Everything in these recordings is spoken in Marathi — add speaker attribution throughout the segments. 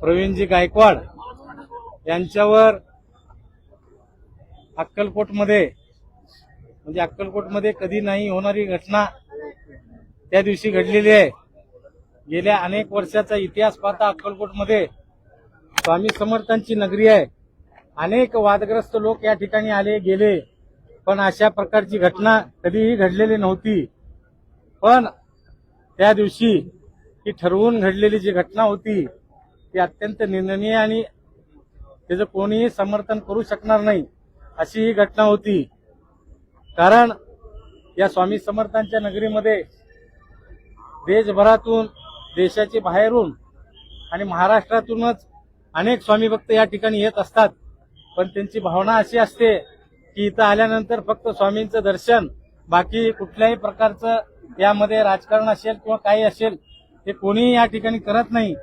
Speaker 1: प्रवीणजी गायकवाड यांच्यावर अक्कलकोटमध्ये म्हणजे अक्कलकोटमध्ये कधी नाही होणारी घटना त्या दिवशी घडलेली आहे. गेल्या अनेक वर्षाचा इतिहास पाहता अक्कलकोटमध्ये स्वामी समर्थांची नगरी आहे. अनेक वादग्रस्त लोक या ठिकाणी आले गेले पण अशा प्रकारची घटना कधीही घडलेली नव्हती. पण त्या दिवशी ही ठरवून घडलेली जी घटना होती ती अत्यंत निंदनीय आणि त्याचं कोणीही समर्थन करू शकणार नाही अशी ही घटना होती. कारण या स्वामी समर्थांच्या नगरीमध्ये देशभरातून देशाचे बाहेरून आणि महाराष्ट्रातूनच अनेक स्वामी भक्त या ठिकाणी येत असतात. पण त्यांची भावना अशी असते की इथं आल्यानंतर फक्त स्वामींचं दर्शन बाकी कुठल्याही प्रकारचं यामध्ये राजकारण असेल किंवा काही असेल ते कोणीही या ठिकाणी करत नाही.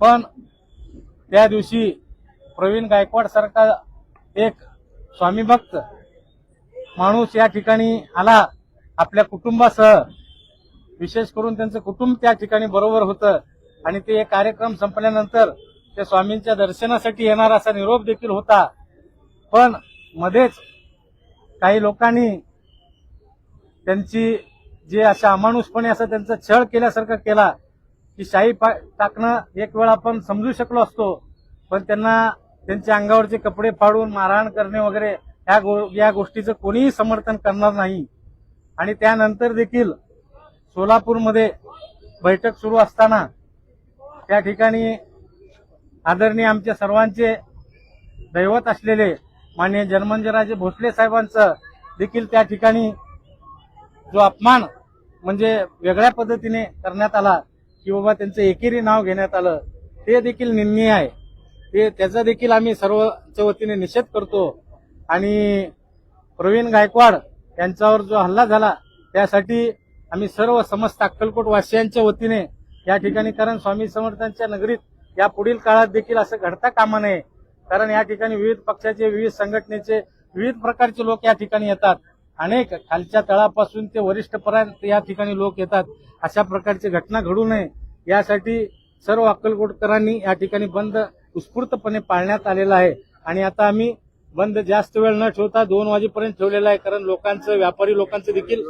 Speaker 1: पण त्या दिवशी प्रवीण गायकवाड सारखा एक स्वामी भक्त माणूस या ठिकाणी आला आपल्या कुटुंबासह. विशेष करून त्यांचं कुटुंब त्या ठिकाणी बरोबर होतं आणि ते एक कार्यक्रम संपल्यानंतर त्या स्वामींच्या दर्शनासाठी येणार असा निरोप देखील होता. पण मध्येच काही लोकांनी त्यांची जे अशा अमानुषपणे असं त्यांचा छळ केल्यासारखं केला. की शाही पा टाकणं एक वेळ आपण समजू शकलो असतो पण त्यांना त्यांच्या अंगावरचे कपडे फाडून मारहाण करणे वगैरे या गो या गोष्टीचं कोणीही समर्थन करणार नाही. आणि त्यानंतर देखील सोलापूरमध्ये बैठक सुरू असताना त्या ठिकाणी आदरणीय आमच्या सर्वांचे दैवत असलेले माननीय जन्मंजराजे भोसले साहेबांचं देखील त्या ठिकाणी जो अपमान म्हणजे वेगळ्या पद्धतीने करण्यात आला की बाबा त्यांचं एकेरी नाव घेण्यात आलं ते देखील निंदनीय आहे. ते त्याचा देखील आम्ही सर्वच्या वतीने निषेध करतो. आणि प्रवीण गायकवाड यांच्यावर जो हल्ला झाला त्यासाठी आम्ही सर्व समस्त अक्कलकोट वासियांच्या वतीने या ठिकाणी कारण स्वामी समर्थांच्या नगरीत या पुढील काळात देखील असं घडता कामा नये. कारण या ठिकाणी विविध पक्षाचे विविध संघटनेचे विविध प्रकारचे लोक या ठिकाणी येतात. अनेक खालच्या तळापासून ते वरिष्ठपर्यंत या ठिकाणी लोक येतात. अशा प्रकारची घटना घडू नये. यासाठी सर्व अक्कलकोटकरांनी या ठिकाणी बंद उत्स्फूर्तपणे पाळण्यात आलेला आहे. आणि आता आम्ही बंद जास्त वेळ न ठेवता दोन वाजेपर्यंत ठेवलेला आहे कारण लोकांचं व्यापारी लोकांचं देखील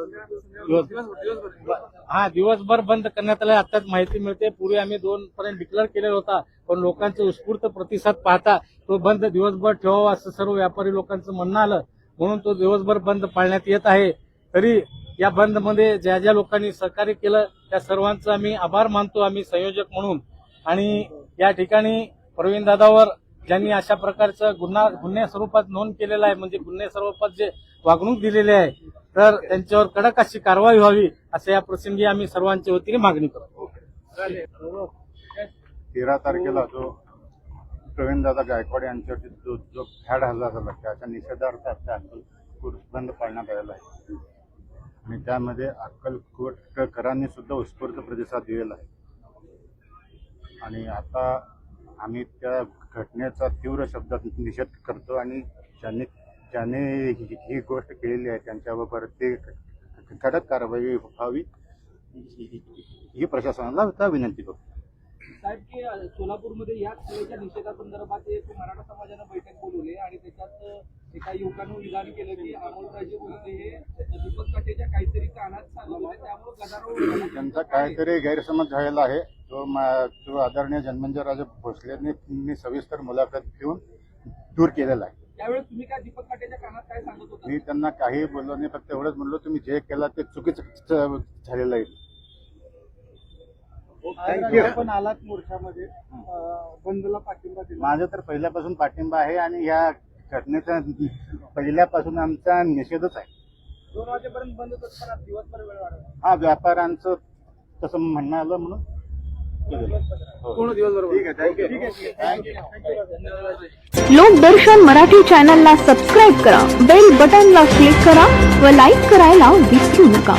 Speaker 1: हा दिवसभर बंद करण्यात आलाय. आताच माहिती मिळते. पूर्वी आम्ही दोन पर्यंत डिक्लेअर केलेला होता पण लोकांचा उत्स्फूर्त प्रतिसाद पाहता तो बंद दिवसभर ठेवावा असं सर्व व्यापारी लोकांचं म्हणणं आलं. म्हणून तो दिवसभर बंद पाळण्यात येत आहे. तरी या बंदमध्ये ज्या ज्या लोकांनी सहकार्य केलं त्या सर्वांचं आम्ही आभार मानतो आम्ही संयोजक म्हणून. आणि या ठिकाणी प्रवीण दादावर ज्यांनी अशा प्रकारचं गुन्हा गुन्हे स्वरूपात नोंद केलेला आहे म्हणजे गुन्हे स्वरूपात जे वागणूक दिलेली आहे तर त्यांच्यावर कडक अशी कारवाई व्हावी असं या प्रसंगी आम्ही सर्वांच्या वतीने मागणी करतो.
Speaker 2: तेरा तारखेला जो प्रवीणदादा गायकवाड यांच्यावरती जो जो फॅड हल्ला झाला त्याच्या निषेधार्थ आता अक्कलकोट बंद पाळण्यात आलेला आहे. आणि त्यामध्ये अक्कलकोटकरांनी सुद्धा उत्स्फूर्त प्रतिसाद दिलेला आहे. आणि आता आम्ही त्या घटनेचा तीव्र शब्दात निषेध करतो आणि ज्यांनी ज्याने ही गोष्ट केलेली आहे त्यांच्यावर ते कडक कारवाई व्हावी ही- प्रशासनाला विनंती करतो.
Speaker 3: साहेब की सोलापूरमध्ये याच क्रियेच्या निषेधासंदर्भात एक मराठा समाजानं बैठक बोलवली आणि त्याच्यात एका युवकानं विधान केलं की अमोलराजे बोलते हे दीपक काटेच्या काहीतरी कानात सांगितलं त्यामुळे गदारोळ.
Speaker 2: त्यांचा काहीतरी गैरसमज झालेला आहे. तो तो आदरणीय जन्मंजयराजे भोसलेंनी मी सविस्तर मुलाखत घेऊन दूर केलेला आहे.
Speaker 3: त्यावेळेस तुम्ही काय दीपक काटेच्या कानात काय सांगत होता?
Speaker 2: मी त्यांना काही बोललो नाही फक्त एवढंच म्हणलो तुम्ही जे केलं ते चुकीचं झालेलं आहे.
Speaker 3: आपण आलात मोर्चामध्ये. बंदला पाठिंबा दिला.
Speaker 2: माझा तर पहिल्यापासून पाठिंबा आहे आणि या घटनेचा पहिल्यापासून आमचा निषेधच आहे.
Speaker 3: दोन वाजेपर्यंत बंद दिवसभर वेळ वाढवला.
Speaker 2: हा व्यापाऱ्यांचं तसं म्हणणं आलं म्हणून केलेलं. हो.
Speaker 3: पूर्ण दिवसभर
Speaker 2: ठीक आहे थँक्यू थँक्यू
Speaker 4: लोकदर्शन मराठी चॅनलला सबस्क्राईब करा. बेल बटनला क्लिक करा व लाईक करायला विसरू नका.